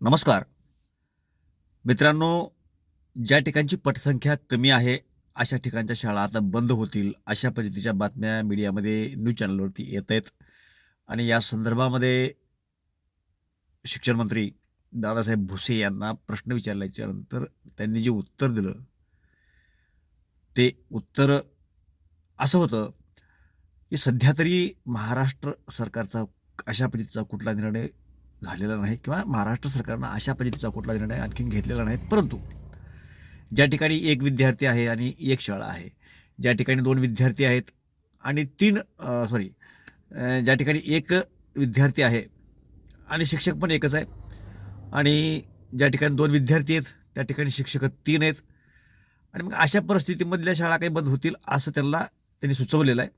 नमस्कार. मित्रांनो ज्या ठिकाणची पटसंख्या कमी आहे अशा ठिकाणच्या शाळा आता बंद होतील अशा पद्धतीच्या बातम्या मीडियामध्ये न्यूज चॅनलवरती येत आहेत. आणि या संदर्भामध्ये शिक्षणमंत्री दादासाहेब भुसे यांना प्रश्न विचारल्याच्या नंतर त्यांनी जे उत्तर दिलं ते उत्तर असं होतं की सध्या तरी महाराष्ट्र सरकारचा अशा पद्धतीचा कुठला निर्णय झालेला नाही किंवा महाराष्ट्र सरकारनं अशा पद्धतीचा कुठला निर्णय आणखीन घेतलेला नाही. परंतु ज्या ठिकाणी एक विद्यार्थी आहे आणि एक शाळा आहे ज्या ठिकाणी दोन विद्यार्थी आहेत आणि तीन सॉरी ज्या ठिकाणी एक विद्यार्थी आहे आणि शिक्षक पण एकच आहे आणि ज्या ठिकाणी दोन विद्यार्थी आहेत त्या ठिकाणी शिक्षक तीन आहेत आणि मग अशा परिस्थितीमधल्या शाळा काही बंद होतील असं त्यांना त्यांनी सुचवलेलं आहे.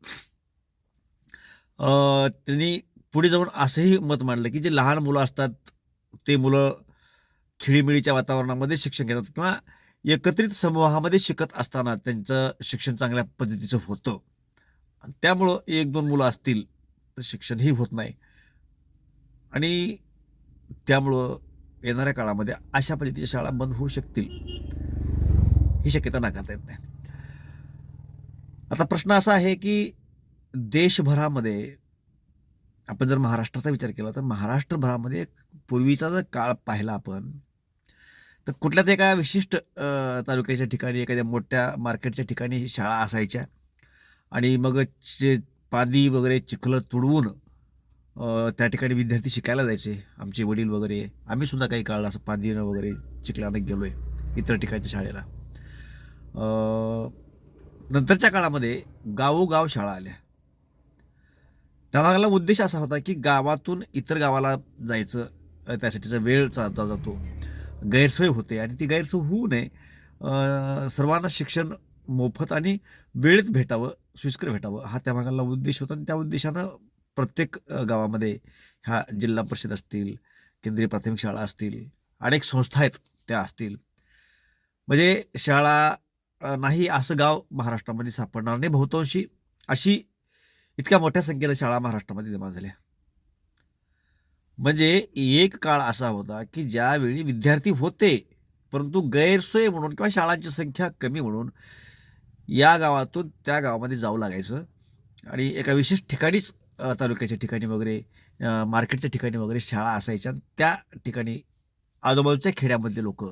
त्यांनी पुढे जाऊन असंही मत मांडलं की जे लहान मुलं असतात ते मुलं खिळीमिळीच्या वातावरणामध्ये शिक्षण घेतात किंवा एकत्रित समूहामध्ये शिकत असताना त्यांचं शिक्षण चांगल्या पद्धतीचं होतं. आणि त्यामुळं एक दोन मुलं असतील तर शिक्षणही होत नाही. आणि त्यामुळं येणाऱ्या काळामध्ये अशा पद्धतीच्या शाळा बंद होऊ शकतील ही शक्यता नाकारता येत नाही. आता प्रश्न असा आहे की देशभरामध्ये आपण जर महाराष्ट्राचा विचार केला तर महाराष्ट्रभरामध्ये पूर्वीचा जर काळ पाहिला आपण तर कुठल्याच एका विशिष्ट तालुक्याच्या ठिकाणी एखाद्या मोठ्या मार्केटच्या ठिकाणी शाळा असायच्या. आणि मग चे पादी वगैरे चिखलं तुडवून त्या ठिकाणी विद्यार्थी शिकायला जायचे आमचे वडील वगैरे. आम्ही सुद्धा काही काळ असं पादीनं वगैरे चिखलानं गेलो आहे इतर ठिकाणच्या शाळेला. नंतरच्या काळामध्ये गावोगाव शाळा आल्या. त्यामागला उद्देश असा होता की गावातून इतर गावाला जायचं त्यासाठीचा वेळ चालता जातो. गैरसोय होते आणि ती गैरसोय होऊ नये. सर्वांना शिक्षण मोफत आणि वेळेत भेटावं सुस्कर भेटावं हा त्या भागाला उद्देश होता आणि त्या उद्देशानं प्रत्येक गावामध्ये ह्या जिल्हा परिषद असतील केंद्रीय प्राथमिक शाळा असतील अनेक संस्था आहेत त्या असतील. म्हणजे शाळा नाही असं गाव महाराष्ट्रामध्ये सापडणार नाही. बहुतांशी अशी इतक्या मोठ्या संख्येनं शाळा महाराष्ट्रामध्ये निर्माण झाल्या. म्हणजे एक काळ असा होता की ज्यावेळी विद्यार्थी होते परंतु गैरसोय म्हणून किंवा शाळांची संख्या कमी म्हणून या गावातून त्या गावामध्ये जावं लागायचं. आणि एका विशेष ठिकाणीच तालुक्याच्या ठिकाणी वगैरे मार्केटच्या ठिकाणी वगैरे शाळा असायच्या आणि त्या ठिकाणी आजूबाजूच्या खेड्यामधले लोक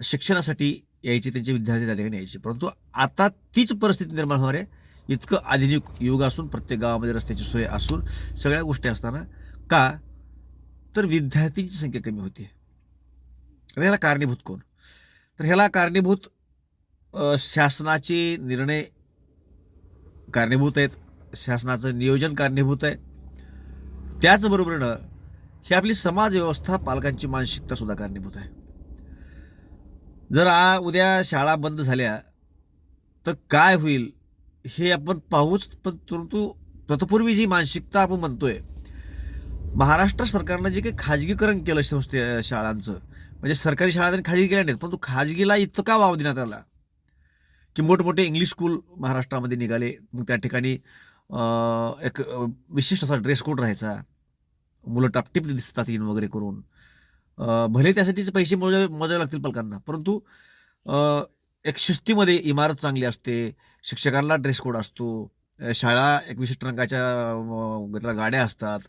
शिक्षणासाठी यायचे त्यांचे विद्यार्थी त्या ठिकाणी यायचे. परंतु आता तीच परिस्थिती निर्माण होणार आहे. इतकं आधुनिक युग असून प्रत्येक गावामध्ये रस्त्याची सोय असून सगळ्या गोष्टी असताना का? तर विद्यार्थ्यांची संख्या कमी होती ह्याला कारणीभूत कोण? तर ह्याला कारणीभूत शासनाचे निर्णय कारणीभूत आहेत. शासनाचं नियोजन कारणीभूत आहे. त्याचबरोबरीनं ही आपली समाजव्यवस्था पालकांची मानसिकता सुद्धा कारणीभूत आहे. जर आ उद्या शाळा बंद झाल्या तर काय होईल? हे आपण पाहूच पण परंतु तत्पूर्वी जी मानसिकता आपण म्हणतोय महाराष्ट्र सरकारनं जे काही खाजगीकरण केलं संस्थे शाळांचं म्हणजे सरकारी शाळा त्यांनी खाजगी केल्या नाहीत परंतु खाजगीला इतका वाव देण्यात आला? की मोठमोठे इंग्लिश स्कूल महाराष्ट्रामध्ये निघाले मग त्या ठिकाणी एक विशिष्ट असा ड्रेस कोड राहायचा. मुलं टापटीप दिसतात इन वगैरे करून. भले त्यासाठीचे पैसे मोजावे मोजावे लागतील पालकांना परंतु एक शिस्तीमध्ये इमारत चांगली असते शिक्षकांना ड्रेस कोड असतो शाळा एक विशिष्ट रंगाच्या त्याला गाड्या असतात.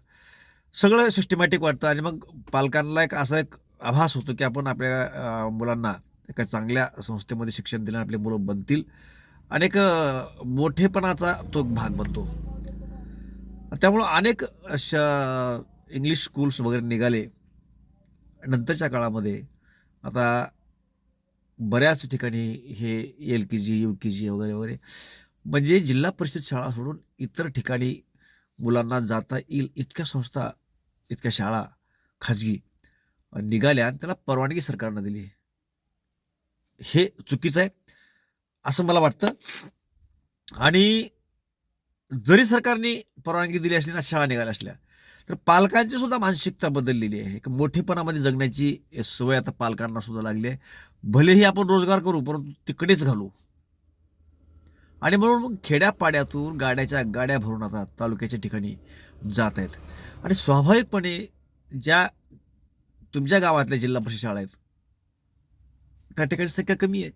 सगळं सिस्टमॅटिक वाटतं आणि मग पालकांना एक असा एक आभास होतो की आपण आपल्या मुलांना एका चांगल्या संस्थेमध्ये शिक्षण दिल्याने आपले मुलं बनतील. आणि एक मोठेपणाचा तो एक भाग बनतो. त्यामुळं अनेक अशा इंग्लिश स्कूल्स वगैरे निघाले. नंतरच्या काळामध्ये आता बऱ्याच ठिकाणी हे एल के जी यू के जी वगैरे वगैरे. म्हणजे जिल्हा परिषद शाळा सोडून इतर ठिकाणी मुलांना जाता येईल इतक्या संस्था इतक्या शाळा खाजगी निघाल्या आणि त्याला परवानगी सरकारनं दिली. हे चुकीचं आहे असं मला वाटतं. आणि जरी सरकारने परवानगी दिली असली ना शाळा निघाल्या असल्या तर पालकांची सुद्धा मानसिकता बदललेली आहे. एक मोठेपणामध्ये जगण्याची सवय आता पालकांना सुद्धा लागली आहे. भलेही आपण रोजगार करू परंतु तिकडेच घालू. आणि म्हणून मग खेड्यापाड्यातून गाड्याच्या गाड्या भरून आता तालुक्याच्या ठिकाणी जात आहेत. आणि स्वाभाविकपणे ज्या तुमच्या गावातल्या जिल्हा परिषद शाळा आहेत त्या ठिकाणी संख्या कमी आहे.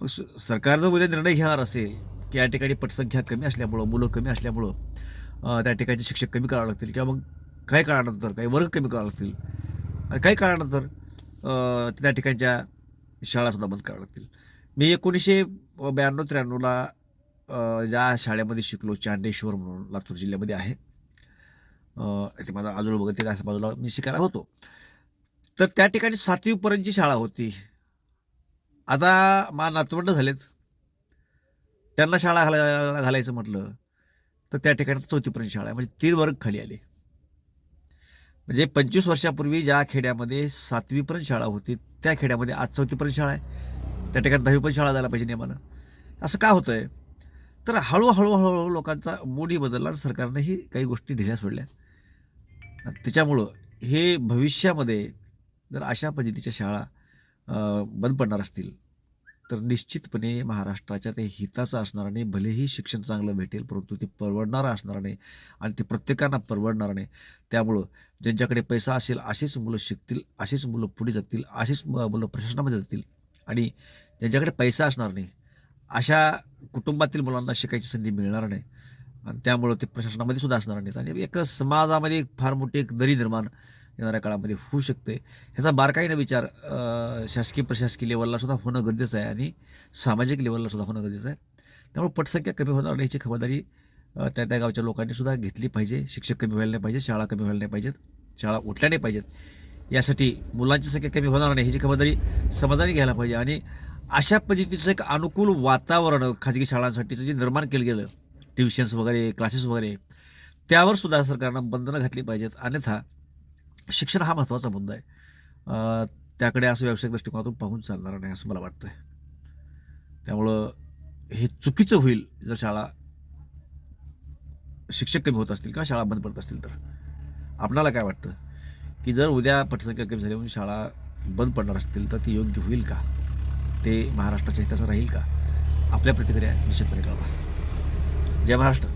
मग स- सरकार जर उद्या निर्णय घेणार असेल की या ठिकाणी पटसंख्या कमी असल्यामुळं मुलं कमी असल्यामुळं त्या ठिकाणचे शिक्षक कमी करावे लागतील किंवा मग काही काळानंतर काही वर्ग कमी करावे लागतील. आणि काही काळानंतर त्या ठिकाणच्या शाळासुद्धा बंद कराव्या लागतील. मी एकोणीसशे ब्याण्णव त्र्याण्णवला ज्या शाळेमध्ये शिकलो चांडेश्वर म्हणून लातूर जिल्ह्यामध्ये आहे. ते माझा आजोळ वगैरे ते असं बाजूला मी शिकायला होतो. तर त्या ठिकाणी सातवीपर्यंतची शाळा होती. आता मा नातवंड झालेत. त्यांना शाळा घाला घालायचं म्हटलं तर त्या ठिकाणी चौथीपर्यंत शाळा आहे. म्हणजे तीन वर्ग खाली आले. म्हणजे पंचवीस वर्षापूर्वी ज्या खेड्यामध्ये सातवीपर्यंत शाळा होती त्या खेड्यामध्ये आज चौथीपर्यंत शाळा आहे. त्या ठिकाणी दहावीपर्यंत शाळा झाला पाहिजे नियमानं. असं का होतं आहे तर हळूहळू हळूहळू लोकांचा मूडही बदलला आणि सरकारनेही काही गोष्टी ढिल्या सोडल्या. त्याच्यामुळं हे भविष्यामध्ये जर अशा पद्धतीच्या शाळा बंद पडणार असतील तर निश्चितपणे महाराष्ट्राच्या ते हिताचं असणार नाही भलेही शिक्षण चांगलं भेटेल परंतु ते परवडणारं असणार नाही आणि ते प्रत्येकांना परवडणार नाही त्यामुळं ज्यांच्याकडे पैसा असेल असेच मुलं शिकतील असेच मुलं पुढे जातील असेच मुलं प्रशासनामध्ये जातील आणि ज्यांच्याकडे पैसा असणार नाही अशा कुटुंबातील मुलांना शिकायची संधी मिळणार नाही. आणि त्यामुळं ते प्रशासनामध्ये सुद्धा असणार नाहीत. आणि एक समाजामध्ये एक फार मोठी एक दरी निर्माण येणाऱ्या काळामध्ये होऊ शकते. ह्याचा बारकाईनं विचार शासकीय प्रशासकीय लेवलला सुद्धा होणं गरजेचं आहे आणि सामाजिक लेवलला सुद्धा होणं गरजेचं आहे. त्यामुळे पटसंख्या कमी होणार नाही याची खबरदारी त्या त्या गावच्या लोकांनी सुद्धा घेतली पाहिजे. शिक्षक कमी व्हायला नाही पाहिजे शाळा कमी व्हायला नाही पाहिजेत शाळा उठल्या नाही पाहिजेत. यासाठी मुलांची संख्या कमी होणार नाही ह्याची खबरदारी समाजाने घ्यायला पाहिजे आणि अशा पद्धतीचं एक अनुकूल वातावरण खाजगी शाळांसाठीचं जे निर्माण केलं गेलं ट्युशन्स वगैरे क्लासेस वगैरे त्यावर सुद्धा सरकारनं बंधनं घातली पाहिजेत. अन्यथा शिक्षण हा महत्त्वाचा मुद्दा आहे. त्याकडे असं व्यावसायिक दृष्टिकोनातून पाहून चालणार नाही असं मला वाटतं आहे त्यामुळं हे चुकीचं होईल जर शाळा शिक्षक कमी होत असतील किंवा शाळा बंद पडत असतील तर. आपणाला काय वाटतं? की जर उद्या पटसंख्या कमी झाली म्हणून शाळा बंद पडणार असतील तर ती योग्य होईल का? ते महाराष्ट्राच्या हिताचं राहील का? आपल्या प्रतिक्रिया निश्चितपणे कळवा. जय महाराष्ट्र.